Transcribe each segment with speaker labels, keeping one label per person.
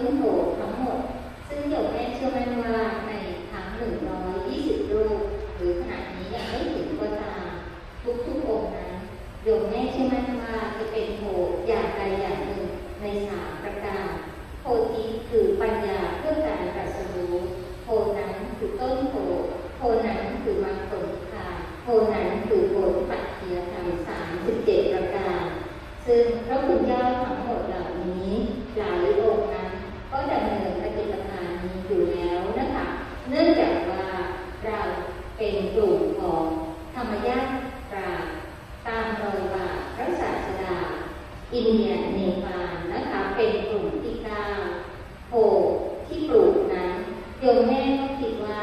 Speaker 1: ให้กับต้นโพทั้งหมด ซึ่งโยมแม่เชื่อมั่นว่าในทั้ง 120 รูป หรือขณะนี้ยังไม่ถึงก็ตามทุกๆองค์นั้น โยมแม่เชื่อมั่นว่าจะเป็นโพอย่างใดอย่างหนึ่งในสามประการ โพธิคือปัญญาเพื่อการตรัสรู้โพนั้นคือต้นโพโพนั้นคือมรรคผลนิพพานโพนั้นคือโพธิปัจจียธรรมสามสิบเจ็ดประการ ซึ่งพระคุณเจ้าทั้งหมดเหล่านี้หลายองค์นั้น ก็ดำเนินปฏิปทานนี้อยู่แล้วนะคะ เนื่องจากว่าเราเป็นกลุ่มของธรรมญาติตราตามรอยบาทพระศาสดา อินเดียเนปาลนะคะเป็นกลุ่มที่เก้าโพที่ปลูกนั้นโยมแม่ก็คิดว่า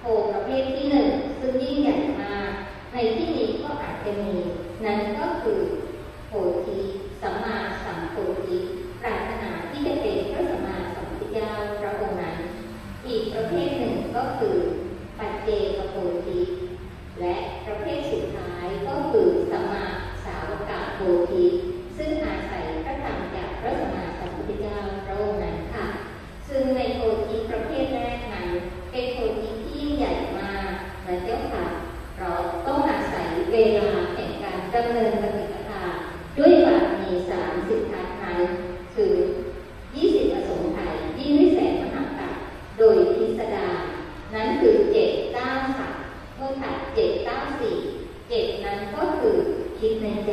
Speaker 1: โพประเภทที่หนึ่งซึ่งยิ่งใหญ่มาก ในที่นี้ก็อาจจะมี นั้นก็คือโพธิสัมมาสัมโพธิปรารถนาที่จะเป็นพระสัมมาสัมพุทธเจ้าพระองค์นั้น อีกประเภทหนึ่งก็คือปัจเจกโพธิ และประเภทสุดท้ายก็คือสัมมาสาวกาโพธิซึ่งอาศัยพระธรรมจากพระสมมาสัมพุทธเจ้าพระองค์นั้นค่ะ ซึ่งในโพธิประเภทแรกนั้นเป็นโพธิที่ใหญ่มากนะเจ้าค่ะ เราต้องอาศัยเวลาแห่งการดำเนินปฏิปทาด้วยบารมีสามสิบทัศนั้นคือ 20อสงไขยยิ่งวิเศษมหากาพย์โดยพิสดารนั้นคือเจ็ดเก้าสามโทษค่ะเจ็ดเก้าสี่เจ็ดนั้นก็คือคิดในใจ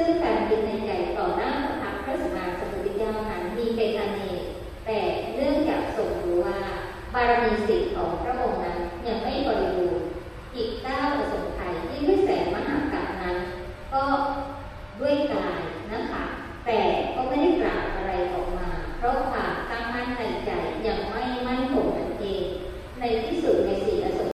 Speaker 1: ซึ่งการกินในใจต่อหน้าพระพักตร์พระสัมมาสัมพุทธเจ้านั้นมีเป็นอเนกแต่เนื่องจากทรงรู้ว่าบารมีสิทธิ์ของพระ